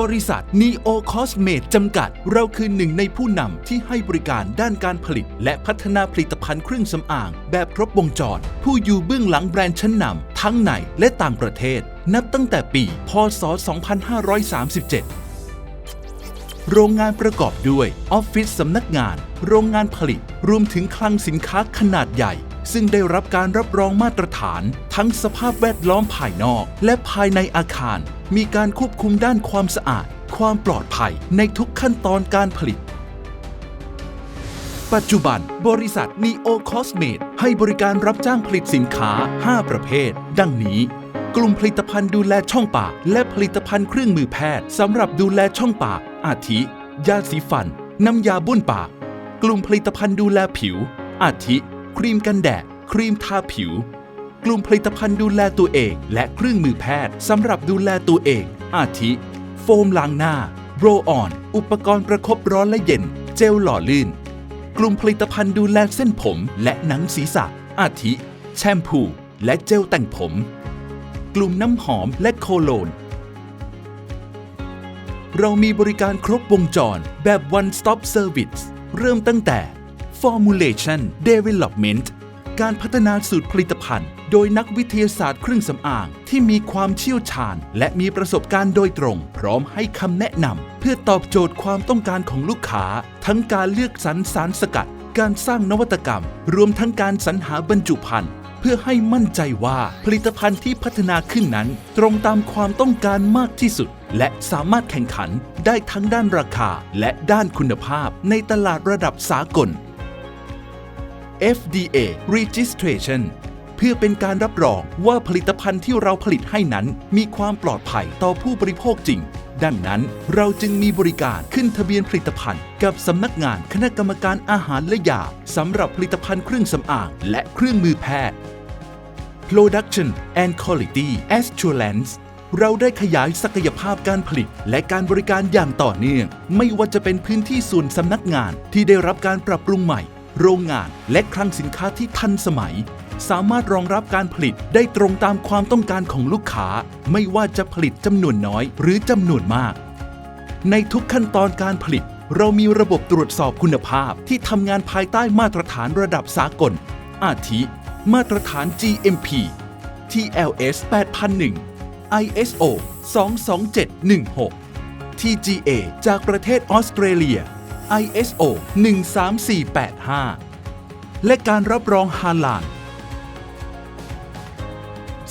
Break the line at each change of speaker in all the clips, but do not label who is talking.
บริษัท Neo Cosmate จำกัด เราคือหนึ่งในผู้นำที่ให้บริการด้านการผลิต และพัฒนาผลิตภัณฑ์เครื่องสำอาง แบบครบวงจร ผู้อยู่เบื้องหลังแบรนด์ชั้นนำทั้งในและต่างประเทศ นับตั้งแต่ปี พศ 2537โรงงานประกอบด้วยออฟฟิศสำนักงาน โรงงานผลิต รวมถึงคลังสินค้าขนาดใหญ่ ซึ่งได้รับการรับรองมาตรฐานทั้งสภาพแวดล้อมภายนอก และภายในอาคาร มีการควบคุมด้านความสะอาด ความปลอดภัยในทุกขั้นตอนการผลิต ปัจจุบันบริษัท Neo Cosmate ให้บริการรับจ้างผลิตสินค้า 5 ประเภท ดังนี้ กลุ่มผลิตภัณฑ์ดูแลช่องปาก และผลิตภัณฑ์เครื่องมือแพทย์สำหรับดูแลช่องปาก อาทิ ยาสีฟัน น้ำยาบ้วนปาก กลุ่มผลิตภัณฑ์ดูแลผิว อาทิ ครีมกันแดด ครีมทาผิว กลุ่มผลิตภัณฑ์ดูแลตัวเอง และเครื่องมือแพทย์สำหรับดูแลตัวเอง อาทิ โฟมล้างหน้าโรออน อุปกรณ์ประคบร้อนและเย็น เจลหล่อลื่น กลุ่มผลิตภัณฑ์ดูแลเส้นผมและหนังศีรษะ อาทิ แชมพู และเจลแต่งผม กลุ่มน้ำหอมและโคโลน เรามีบริการครบวงจรแบบ one stop service เริ่มตั้งแต่ formulation development การพัฒนาสูตรผลิตภัณฑ์ โดยนักวิทยาศาสตร์เครื่องสำอาง ที่มีความเชี่ยวชาญ และมีประสบการณ์โดยตรง พร้อมให้คำแนะนำเพื่อตอบโจทย์ความต้องการของลูกค้า ทั้งการเลือกสรรสารสกัด การสร้างนวัตกรรม รวมทั้งการสรรหาบรรจุภัณฑ์เพื่อให้มั่นใจว่าผลิตภัณฑ์ที่พัฒนาขึ้นนั้น ตรงตามความต้องการมากที่สุด และสามารถแข่งขันได้ทั้งด้านราคา และด้านคุณภาพในตลาดระดับสากล FDA Registration เพื่อเป็นการรับรองว่าผลิตภัณฑ์ที่เราผลิตให้นั้น มีความปลอดภัยต่อผู้บริโภคจริง ดังนั้นเราจึงมีบริการขึ้นทะเบียนผลิตภัณฑ์ กับสำนักงานคณะกรรมการอาหารและยาสำหรับผลิตภัณฑ์เครื่องสำอางและเครื่องมือแพทย์ Production and Quality Assurance เราได้ขยายศักยภาพการผลิตและการบริการอย่างต่อเนื่อง ไม่ว่าจะเป็นพื้นที่ส่วนสำนักงานที่ได้รับการปรับปรุงใหม่ โรงงานและคลังสินค้าที่ทันสมัย สามารถรองรับการผลิตได้ตรงตามความต้องการของลูกค้า ไม่ว่าจะผลิตจำนวนน้อยหรือจำนวนมาก ในทุกขั้นตอนการผลิต เรามีระบบตรวจสอบคุณภาพที่ทำงานภายใต้มาตรฐานระดับสากล อาทิ มาตรฐาน GMP TLS 8001 ISO 22716 TGA จากประเทศออสเตรเลีย ISO 13485 และการรับรองฮาลาล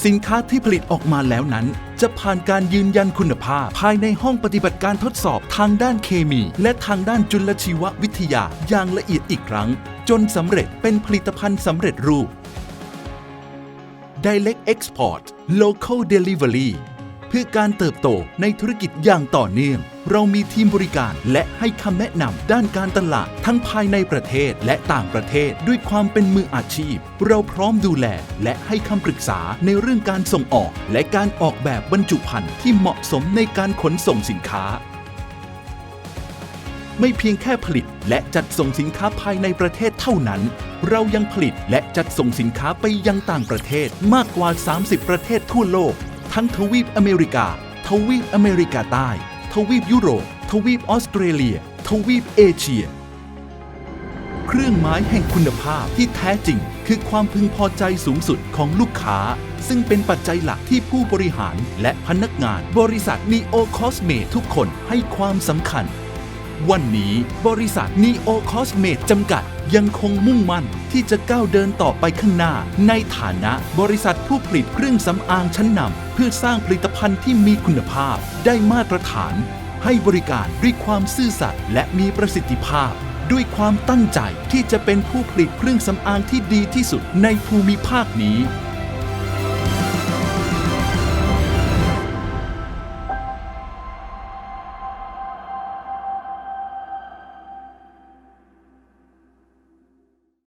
สินค้าที่ผลิตออกมาแล้วนั้น จะผ่านการยืนยันคุณภาพ ภายในห้องปฏิบัติการทดสอบทางด้านเคมี และทางด้านจุลชีววิทยาอย่างละเอียดอีกครั้ง จนสำเร็จเป็นผลิตภัณฑ์สำเร็จรูป Direct Export Local Delivery เพื่อการเติบโตในธุรกิจอย่างต่อเนื่อง เรามีทีมบริการและให้คำแนะนำด้านการตลาดทั้งภายในประเทศและต่างประเทศด้วยความเป็นมืออาชีพ เราพร้อมดูแลและให้คำปรึกษาในเรื่องการส่งออก และการออกแบบบรรจุภัณฑ์ที่เหมาะสมในการขนส่งสินค้า ไม่เพียงแค่ผลิตและจัดส่งสินค้าภายในประเทศเท่านั้น เรายังผลิตและจัดส่งสินค้าไปยังต่างประเทศมากกว่า 30 ประเทศทั่วโลก ทั้งทวีปอเมริกา ทวีปอเมริกาใต้ ทวีปยุโรป ทวีปออสเตรเลีย ทวีปเอเชีย เครื่องหมายแห่งคุณภาพที่แท้จริง คือความพึงพอใจสูงสุดของลูกค้า ซึ่งเป็นปัจจัยหลักที่ผู้บริหารและพนักงานบริษัทนีโอคอสเมตทุกคนให้ความสำคัญ วันนี้บริษัท Neo Cosmate จำกัดยังคงมุ่งมั่นที่จะก้าวเดินต่อไปข้างหน้า ในฐานะบริษัทผู้ผลิตเครื่องสำอางชั้นนำเพื่อสร้างผลิตภัณฑ์ที่มีคุณภาพ ได้มาตรฐาน ให้บริการด้วยความซื่อสัตย์และมีประสิทธิภาพ ด้วยความตั้งใจที่จะเป็นผู้ผลิตเครื่องสำอางที่ดีที่สุดในภูมิภาคนี้